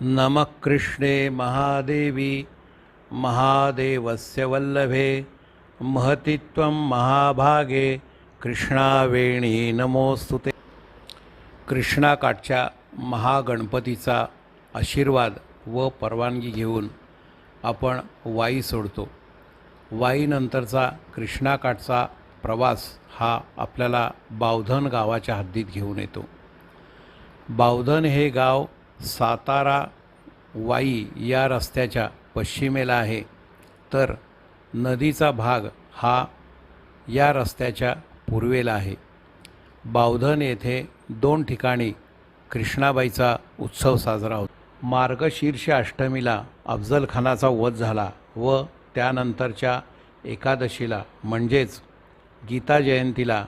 नमः कृष्णे महादेवी महादेवस्य वल्लभे महतित्वं महाभागे कृष्णावेणी नमोस्तु ते। कृष्णाकाठच्या महागणपतीचा आशीर्वाद व परवानगी घेऊन आपण वाई सोडतो. वाईनंतरचा कृष्णाकाठचा प्रवास हा आपल्याला बावधन गावाच्या हद्दीत घेऊन येतो. बावधन हे गाव सातारा वाई या रस्त्याच्या पश्चिमेला आहे. तर नदीचा भाग हा या रस्त्याच्या पूर्वेला आहे. बावधन येथे दोन ठिकाणी कृष्णाबाईचा उत्सव साजरा होतो. मार्गशीर्ष अष्टमीला अफजलखानाचा वध झाला व त्यानंतरच्या एकादशीला म्हणजेच गीता जयंतीला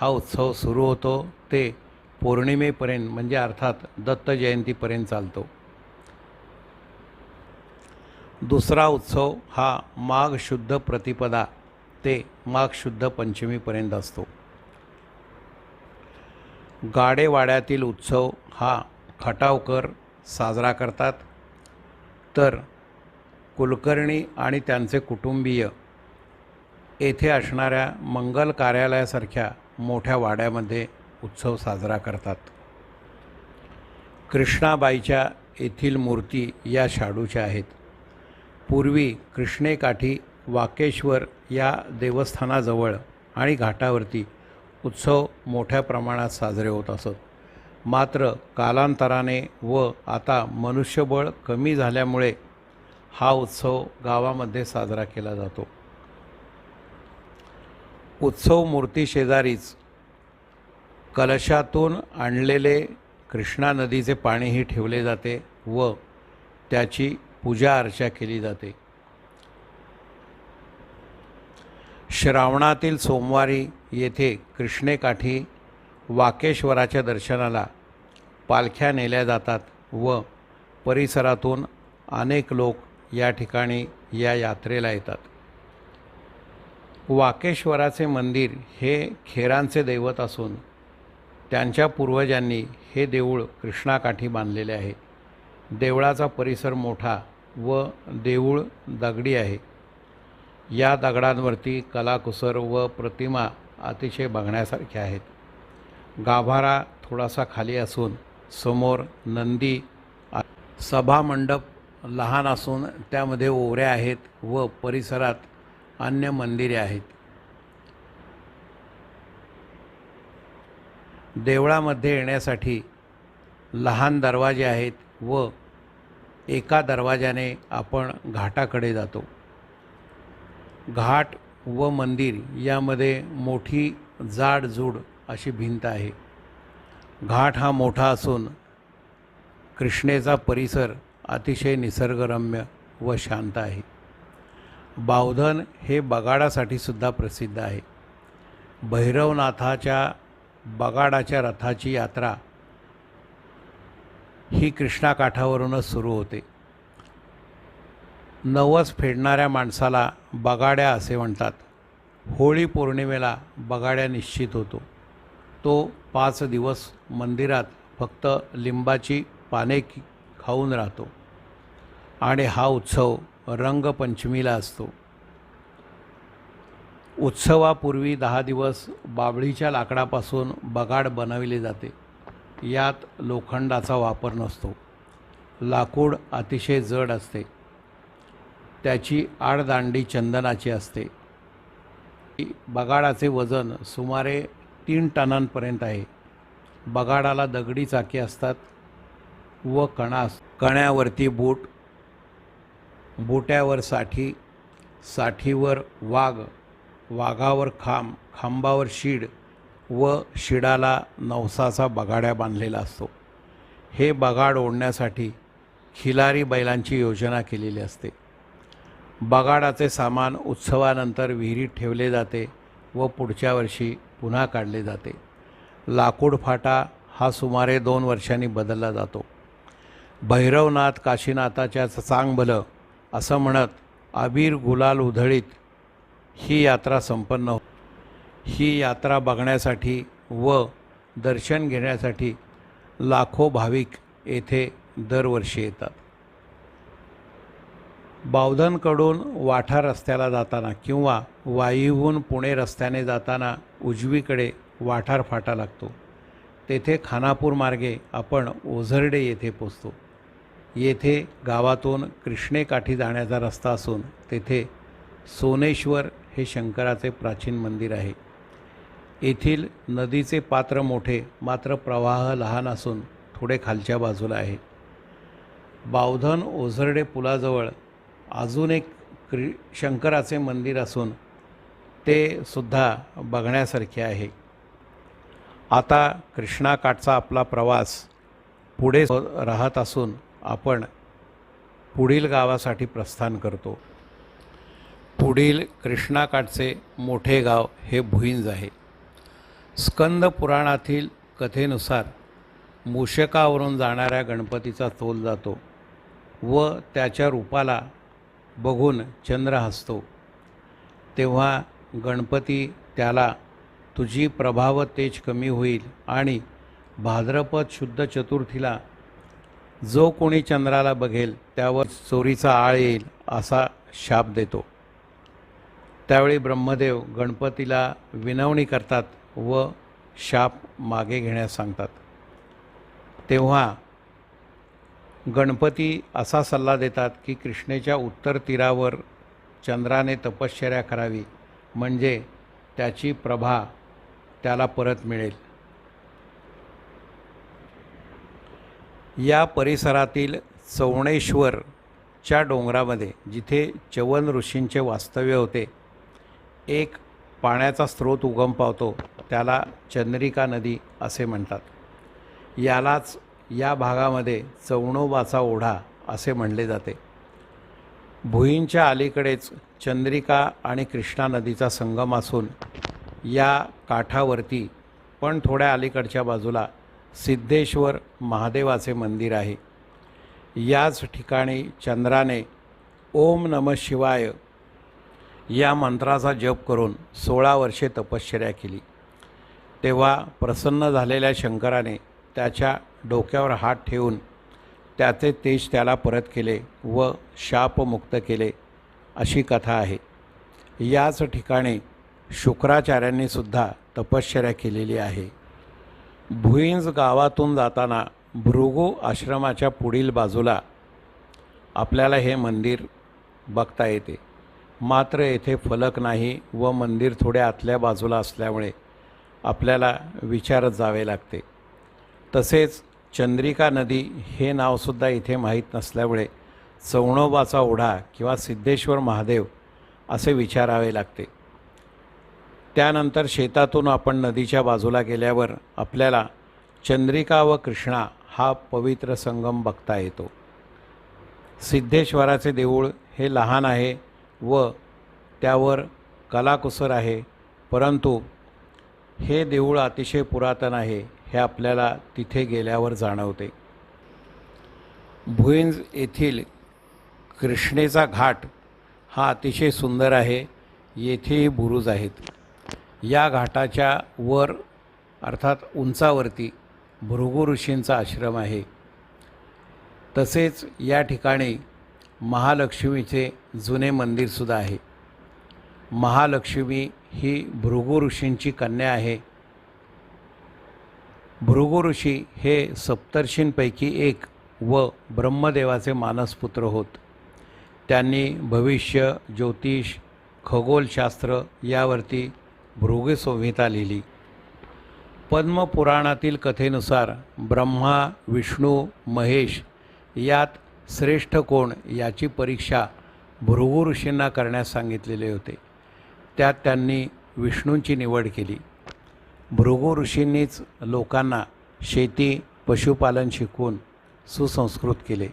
हा उत्सव सुरू होतो. ते पौर्णिमेपर्यंत म्हणजे अर्थात दत्त जयंतीपर्यंत चालतो. दुसरा उत्सव हा माघ शुद्ध प्रतिपदा ते माघ शुद्ध पंचमीपर्यंत असतो. गाडेवाड्यातील उत्सव हा खटावकर साजरा करतात. तर कुलकर्णी आणि त्यांचे कुटुंबीय येथे असणाऱ्या मंगल कार्यालयासारख्या मोठ्या वाड्यामध्ये उत्सव साजरा करतात. कृष्णाबाईच्या येथील मूर्ती या शाडूच्या आहेत. पूर्वी कृष्णेकाठी वाकेश्वर या देवस्थानाजवळ आणि घाटावरती उत्सव मोठ्या प्रमाणात साजरे होत असत. मात्र कालांतराने व आता मनुष्यबळ कमी झाल्यामुळे हा उत्सव गावामध्ये साजरा केला जातो. उत्सव मूर्ती शेजारीच कलशातून आणलेले कृष्णा नदीचे पाणीही ठेवले जाते व त्याची पूजा अर्चा केली जाते. श्रावणातील सोमवारी येथे कृष्णेकाठी वाकेश्वराच्या दर्शनाला पालख्या नेल्या जातात व परिसरातून अनेक लोक या ठिकाणी या यात्रेला येतात. वाकेश्वराचे मंदिर हे खेरांचे दैवत असून त्यांच्या पूर्वजांनी हे देऊळ कृष्णाकाठी बांधलेले आहे. देवळाचा परिसर मोठा व देऊळ दगडी आहे. या दगडांवरती कलाकुसर व प्रतिमा अतिशय बघण्यासारख्या आहेत. गाभारा थोडासा खाली असून समोर नंदी सभामंडप लहान असून त्यामध्ये ओऱ्या आहेत व परिसरात अन्य मंदिरे आहेत. देवळामध्ये येण्यासाठी लहान दरवाजे आहेत व एका दरवाजाने आपण घाटाकडे जातो. घाट व मंदिर यामध्ये मोठी जाडजूड अशी भिंत आहे. घाट हा मोठा असून कृष्णेचा परिसर अतिशय निसर्गरम्य व शांत आहे. बावधन हे बगाडासाठी सुद्धा प्रसिद्ध आहे. भैरवनाथाच्या बगाडाच्या रथाची यात्रा ही कृष्णाकाठावरूनच सुरू होते. नवस फेडणाऱ्या माणसाला बगाड्या असे म्हणतात. होळी पौर्णिमेला बगाड्या निश्चित होतो. तो पाच दिवस मंदिरात फक्त लिंबाची पाने खाऊन राहतो. आणि हा उत्सव रंगपंचमीला असतो. उत्सवापूर्वी दहा दिवस बाबळीच्या लाकडापासून बगाड बनविले जाते. यात लोखंडाचा वापर नसतो. लाकूड अतिशय जड असते. त्याची आडदांडी चंदनाची असते. बगाडाचे वजन सुमारे तीन टनांपर्यंत आहे. बगाडाला दगडी चाके असतात व कणास कण्यावरती बूट बुट्यावर साठी साठीवर वाघ वाघावर खांब खांबावर शीड व शिडाला नवसाचा बगाड्या बांधलेला असतो. हे बगाड ओढण्यासाठी खिलारी बैलांची योजना केलेली असते. बगाडाचे सामान उत्सवानंतर विहिरीत ठेवले जाते व पुढच्या वर्षी पुन्हा काढले जाते. लाकूड फाटा हा सुमारे दोन वर्षांनी बदलला जातो. भैरवनाथ काशीनाथाच्या चांगभलं असं म्हणत अबीर गुलाल उधळीत ही यात्रा संपन्न हो ही यात्रा बघण्यासाठी व दर्शन घेण्यासाठी लाखो भाविक येथे दरवर्षी येतात. बावधनकडून वाठा रस्त्याला जाताना किंवा वाईहून पुणे रस्त्याने जाताना उजवीकडे वाठार फाटा लागतो. तेथे खानापूर मार्गे आपण ओझरडे येथे पोचतो. येथे गावातून कृष्णेकाठी जाण्याचा रस्ता असून तेथे सोनेश्वर हे शंकराचे प्राचीन मंदिर आहे. येथील नदीचे पात्र मोठे मात्र प्रवाह लहान असून थोडे खालच्या बाजूला आहे. बावधन ओझरडे पुलाजवळ अजून एक क्रि शंकराचे मंदिर असून ते सुद्धा बघण्यासारखे आहे. आता कृष्णाकाठचा आपला प्रवास पुढे राहत असून आपण पुढील गावासाठी प्रस्थान करतो. पुढील कृष्णाकाठचे मोठे गाव हे भुईंज आहे. स्कंद पुराणातील कथेनुसार मूषकावरून जाणाऱ्या गणपतीचा तोल जातो व त्याच्या रूपाला बघून चंद्र हसतो. तेव्हा गणपती त्याला तुझी प्रभाव तेज कमी होईल आणि भाद्रपद शुद्ध चतुर्थीला जो कोणी चंद्राला बघेल त्यावर चोरीचा आळ येईल असा शाप देतो. त्यावेळी ब्रह्मदेव गणपतीला विनवणी करतात व शाप मागे घेण्यास सांगतात. तेव्हा गणपती असा सल्ला देतात की कृष्णेच्या उत्तर तीरावर चंद्राने तपश्चर्या करावी म्हणजे त्याची प्रभा त्याला परत मिळेल. या परिसरातील चवणेश्वरच्या डोंगरामध्ये जिथे चवन ऋषींचे वास्तव्य होते एक पाण्याचा स्रोत उगम पावतो त्याला चंद्रिका नदी असे म्हणतात. यालाच या भागामध्ये चवणोबाचा ओढा असे म्हणले जाते. भुईंच्या अलीकडेच चंद्रिका आणि कृष्णा नदीचा संगम असून या काठावरती पण थोड्या अलीकडच्या बाजूला सिद्धेश्वर महादेवाचे मंदिर आहे. याच ठिकाणी चंद्राने ओम नम शिवाय या मंत्राचा जप करून सोळा वर्षे तपश्चर्या केली. तेव्हा प्रसन्न झालेल्या शंकराने त्याच्या डोक्यावर हात ठेवून त्याचे तेज त्याला परत केले व शापमुक्त केले अशी कथा आहे. याच ठिकाणी शुक्राचार्यांनीसुद्धा तपश्चर्या केलेली आहे. भुईंज गावातून जाताना भृगू आश्रमाच्या पुढील बाजूला आपल्याला हे मंदिर बघता येते. मात्र येथे फलक नाही व मंदिर थोड्या आतल्या बाजूला असल्यामुळे आपल्याला विचारत जावे लागते. तसेच चंद्रिका नदी हे नावसुद्धा इथे माहीत नसल्यामुळे चौणोबाचा ओढा किंवा सिद्धेश्वर महादेव असे विचारावे लागते. त्यानंतर शेतातून आपण नदीच्या बाजूला गेल्यावर आपल्याला चंद्रिका व कृष्णा हा पवित्र संगम बघता येतो. सिद्धेश्वराचे देऊळ हे लहान आहे व त्यावर कलाकुसर आहे. परंतु हे देऊळ अतिशय पुरातन आहे हे आपल्याला तिथे गेल्यावर जाणवते. भुईंज येथील कृष्णेचा घाट हा अतिशय सुंदर आहे येथेही बुरुज आहेत. या घाटाच्या वर अर्थात उंचावरती भृगु ऋषींचा आश्रम आहे. तसेच या ठिकाणी महालक्ष्मीचे जुने मंदिरसुद्धा आहे. महालक्ष्मी ही भृगु ऋषींची कन्या आहे. भृगु ऋषी हे सप्तर्षींपैकी एक व ब्रह्मदेवाचे मानसपुत्र होत. त्यांनी भविष्य ज्योतिष खगोलशास्त्र यावरती भृगुसंहिता लिहिली. पद्मपुराणातील कथेनुसार ब्रह्मा विष्णू महेश यात श्रेष्ठ कोण याची परीक्षा भृगु ऋषींना करण्यास सांगितलेले होते. त्यात त्यांनी विष्णूंची निवड केली. भृगु ऋषींनीच लोकांना शेती पशुपालन शिकवून सुसंस्कृत केले.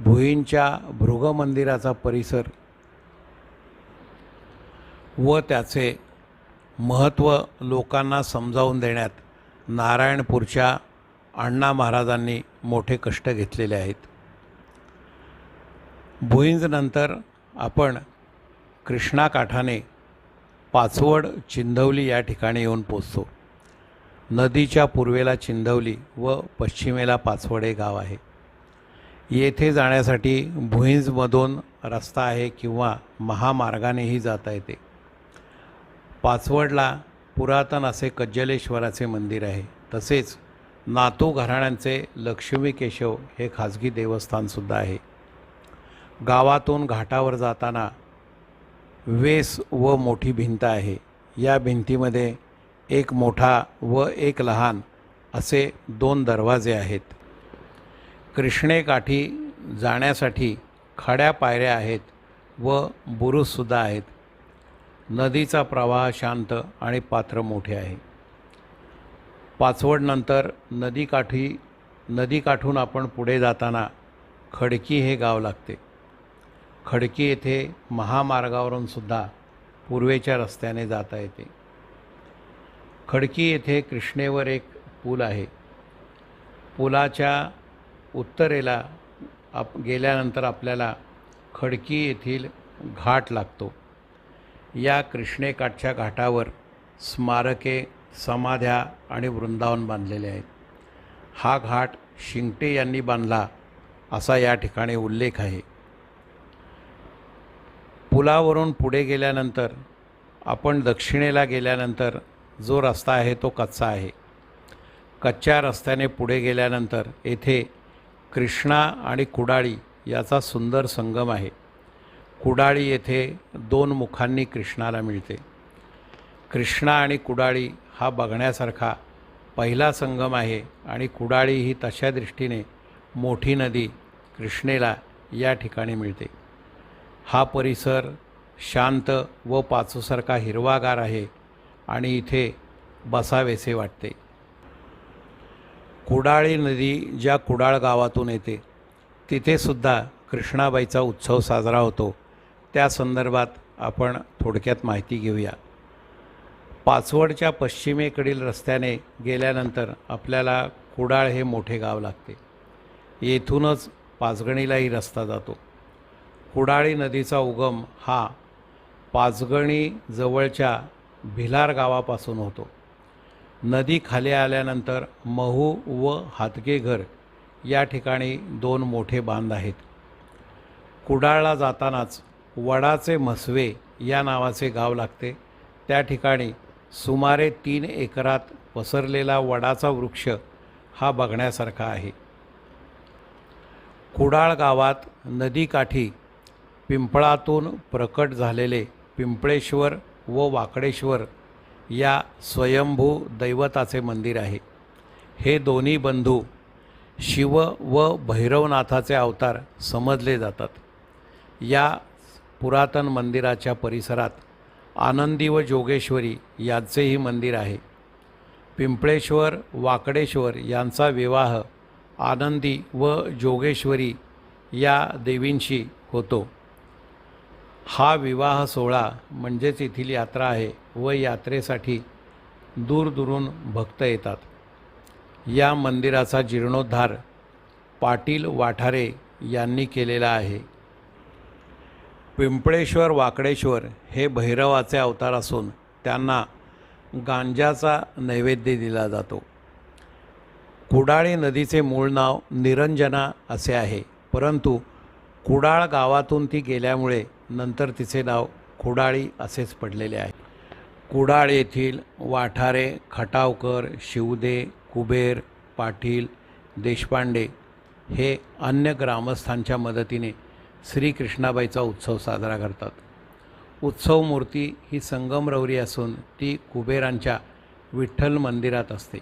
भुईंच्या भृग मंदिराचा परिसर व त्याचे महत्त्व लोकांना समजावून देण्यात नारायणपूरच्या अण्णा महाराजांनी मोठे कष्ट घेतलेले आहेत. भुईंजनंतर आपण कृष्णाकाठाने पाचवड चिंधवली या ठिकाणी येऊन पोचतो. नदीच्या पूर्वेला चिंधवली व पश्चिमेला पाचवड हे गाव आहे. येथे जाण्यासाठी भुईंजमधून रस्ता आहे किंवा महामार्गानेही जाता येते. पाचवडला पुरातन असे कज्जलेश्वराचे मंदिर आहे. तसेच नातू घराण्यांचे लक्ष्मी केशव हे खाजगी देवस्थानसुद्धा आहे. गावातून घाटावर जाताना वेस व मोठी भिंत आहे. या भिंतीमध्ये एक मोठा व एक लहान असे दोन दरवाजे आहेत. कृष्णेकाठी जाण्यासाठी खड्या पायऱ्या आहेत व बुरुजसुद्धा आहेत. नदीचा प्रवाह शांत आणि पात्र मोठे आहे. पाचवडनंतर नदीकाठी नदीकाठून आपण पुढे जाताना खडकी हे गाव लागते. खडकी येथे महामार्गावरून सुद्धा पूर्वेच्या रस्त्याने जाता येते. खडकी येथे कृष्णेवर एक पूल आहे. पुलाच्या उत्तरेला आप गेल्यानंतर आपल्याला खडकी येथील घाट लागतो. या कृष्णेकाठच्या घाटावर स्मारके समाध्या आणि वृंदावन बांधलेले आहेत. हा घाट शिंगटे यांनी बांधला असा या ठिकाणी उल्लेख आहे. पुलावरून पुढे गेल्यानंतर आपण दक्षिणेला गेल्यानंतर जो रस्ता आहे तो कच्चा आहे. कच्च्या रस्त्याने पुढे गेल्यानंतर येथे कृष्णा आणि कुडाळी याचा सुंदर संगम आहे. कुडाळी येथे दोन मुखांनी कृष्णाला मिळते. कृष्णा आणि कुडाळी हा बघण्यासारखा पहिला संगम आहे आणि कुडाळी ही तशा दृष्टीने मोठी नदी कृष्णेला या ठिकाणी मिळते. हा परिसर शांत व पाचूसारखा हिरवागार आहे आणि इथे बसावेसे वाटते. कुडाळी नदी ज्या कुडाळ गावातून येते तिथेसुद्धा कृष्णाबाईचा उत्सव साजरा होतो. त्या संदर्भात आपण थोडक्यात माहिती घेऊया. पाचवडच्या पश्चिमेकडील रस्त्याने गेल्यानंतर आपल्याला कुडाळ हे मोठे गाव लागते. येथूनच पाचगणीलाही रस्ता जातो. कुडाळी नदीचा उगम हा पाचगणी जवळच्या भिलार गावापासून होतो. नदी खाली आल्यानंतर महू व हातगेघर या ठिकाणी दोन मोठे बांध आहेत. कुडाळला जातानाच वडाचे म्हसवे या नावाचे गाव लागते. त्या ठिकाणी सुमारे तीन एकरात पसरलेला वडाचा वृक्ष हा बघण्यासारखा आहे. कुडाळ गावात नदीकाठी पिंपळातून प्रकट झालेले पिंपळेश्वर व वाकडेश्वर या स्वयंभू दैवताचे मंदिर आहे. हे दोन्ही बंधू शिव व भैरवनाथाचे अवतार समजले जातात. या पुरातन मंदिराच्या परिसरात आनंदी व जोगेश्वरी यांचेही मंदिर आहे. पिंपळेश्वर वाकडेश्वर यांचा विवाह आनंदी व जोगेश्वरी या देवींशी होतो. हा विवाह सोहळा म्हणजेच येथील यात्रा आहे व यात्रेसाठी दूरदूरून भक्त येतात. या मंदिराचा जीर्णोद्धार पाटील वाठारे यांनी केलेला आहे. पिंपळेश्वर वाकडेश्वर हे भैरवाचे अवतार असून त्यांना गांजाचा नैवेद्य दिला जातो. कुडाळी नदीचे मूळ नाव निरंजना असे आहे परंतु कुडाळ गावातून ती गेल्यामुळे नंतर तिचे नाव कुडाळी असेच पडलेले आहे. कुडाळ येथील वाठारे खटावकर शिवदे कुबेर पाटील देशपांडे हे अन्य ग्रामस्थांच्या मदतीने श्रीकृष्णाबाईचा उत्सव साजरा करतात. उत्सव मूर्ती ही संगमरवरी असून ती कुबेरांच्या विठ्ठल मंदिरात असते.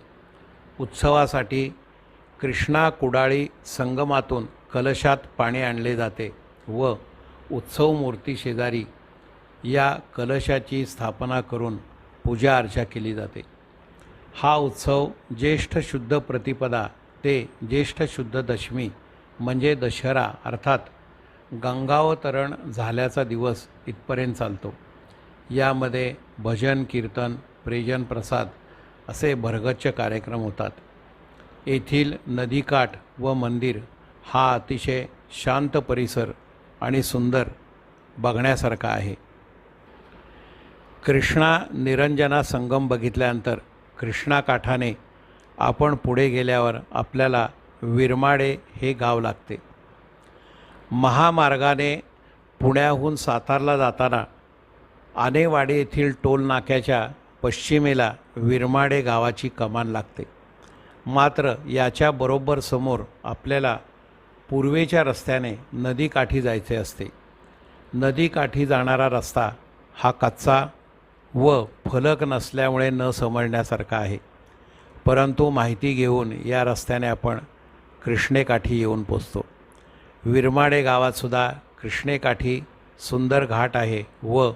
उत्सवासाठी कृष्णा कुडाळी संगमातून कलशात पाणी आणले जाते व उत्सव मूर्ती शेजारी या कलशाची स्थापना करून पूजा अर्चा केली जाते. हा उत्सव ज्येष्ठ शुद्ध प्रतिपदा ते ज्येष्ठ शुद्ध दशमी म्हणजे दशहरा अर्थात गंगावतरण झाल्याचा दिवस इथपर्यंत चालतो. यामध्ये भजन कीर्तन प्रेजन प्रसाद असे भरगच्च कार्यक्रम होतात. येथील नदीकाठ व मंदिर हा अतिशय शांत परिसर आणि सुंदर बघण्यासारखा आहे. कृष्णा निरंजना संगम बघितल्यानंतर कृष्णा काठाने आपण पुढे गेल्यावर आपल्याला विरमाडे हे गाव लागते. महामार्गाने पुण्याहून सातारला जाताना आनेवाडी येथील टोल नाक्याच्या पश्चिमेला विरमाडे गावाची कमान लागते. मात्र याच्या बरोबर समोर आपल्याला पूर्वेच्या रस्त्याने नदीकाठी जायचे असते. नदीकाठी जाणारा रस्ता हा कच्चा व फलक नसल्यामुळे न समजण्यासारखा आहे. परंतु माहिती घेऊन या रस्त्याने आपण कृष्णेकाठी येऊन पोचतो. विरमाडे गावातसुद्धा कृष्णेकाठी सुंदर घाट आहे व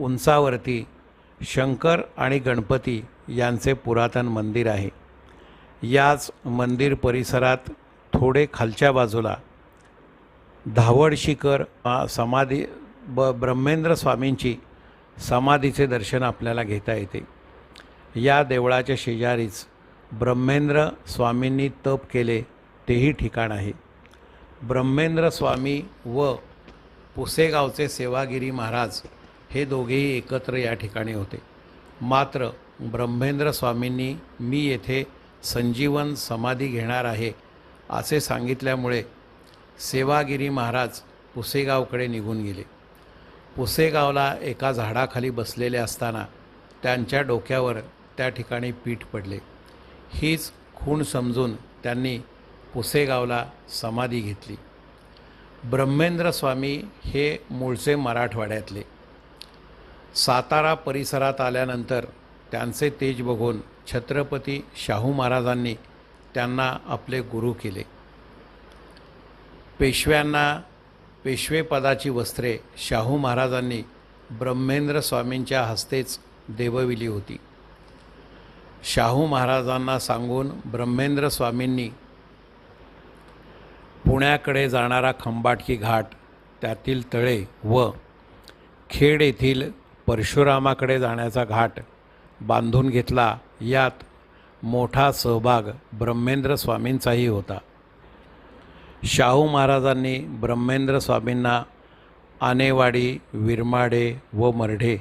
उंचावरती शंकर आणि गणपती यांचे पुरातन मंदिर आहे. याच मंदिर परिसरात थोडे खालच्या बाजूला धावडशीकर समाधी ब ब्रह्मेंद्र स्वामींची समाधीचे दर्शन आपल्याला घेता येते. या देवळाच्या शेजारीच ब्रह्मेंद्र स्वामींनी तप केले तेही ठिकाण आहे. ब्रह्मेंद्र स्वामी व पुसेगावचे सेवागिरी महाराज हे दोघेही एकत्र या ठिकाणी होते. मात्र ब्रह्मेंद्र स्वामींनी मी येथे संजीवन समाधी घेणार आहे असे सांगितल्यामुळे सेवागिरी महाराज पुसेगावकडे निघून गेले. पुसेगावला एका झाडाखाली बसलेले असताना त्यांच्या डोक्यावर त्या ठिकाणी पीठ पडले. हीच खूण समजून त्यांनी पुसेगावला समाधी घेतली. ब्रह्मेंद्र स्वामी हे मूळचे मराठवाड्यातले. सातारा परिसरात आल्यानंतर त्यांचे तेज बघून छत्रपती शाहू महाराजांनी त्यांना आपले गुरु केले. पेशव्यांना पेशवेपदाची वस्त्रे शाहू महाराजांनी ब्रह्मेंद्र स्वामींच्या हस्तेच देवविली होती. शाहू महाराजांना सांगून ब्रह्मेंद्र स्वामींनी पुण्याकडे जाणारा खंबाटकी घाट त्यातील तळे व खेड येथील परशुरामाकडे जाण्याचा घाट बांधून घेतला. यात मोठा सहभाग ब्रह्मेंद्र स्वामींचाही होता. शाहू महाराजांनी ब्रह्मेंद्र स्वामींना आनेवाडी विरमाडे व मर्ढे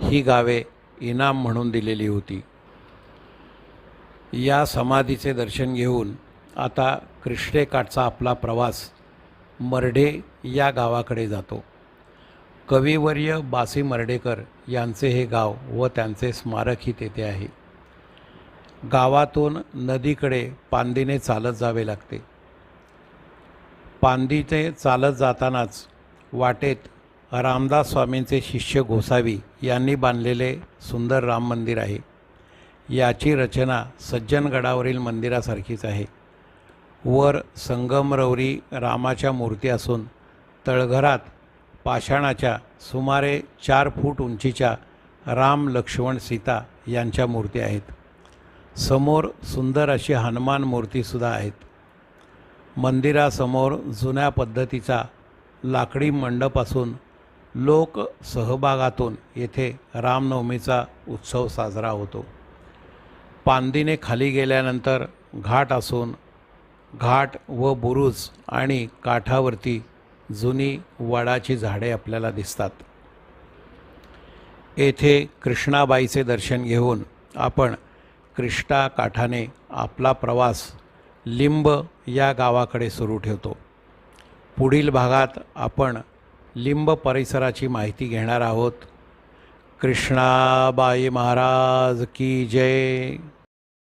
ही गावे इनाम म्हणून दिलेली होती. या समाधीचे दर्शन घेऊन आता कृष्णेकाठचा आपला प्रवास मर्ढे या गावाकडे जातो. कविवर्य बासी मर्डेकर यांचे हे गाव व त्यांचे स्मारकही तेथे आहे. गावातून नदीकडे पांदीने चालत जावे लागते. पांदीचे चालत जातानाच वाटेत रामदास स्वामींचे शिष्य गोसावी यांनी बांधलेले सुंदर राम मंदिर आहे. याची रचना सज्जनगडावरील मंदिरासारखीच आहे. वर संगमरवरी रामाच्या मूर्ती असून तळघरात पाषाणाच्या सुमारे चार फूट उंचीच्या राम लक्ष्मण सीता यांच्या मूर्ती आहेत. समोर सुंदर अशी हनुमान मूर्तीसुद्धा आहेत. मंदिरासमोर जुन्या पद्धतीचा लाकडी मंडप असून लोक सहभागातून येथे रामनवमीचा उत्सव साजरा होतो. पांदीने खाली गेल्यानंतर घाट असून घाट व बुरुज आणि काठावरती जुनी वडाची झाडे आपल्याला दिसतात. येथे कृष्णाबाईचे दर्शन घेऊन आपण क्रिष्टा काठाने आपला प्रवास लिंब या गावाकडे सुरू ठेवतो. पुढील भागात आपण लिंब परिसराची माहिती घेणार आहोत. कृष्णाबाई महाराज की जय.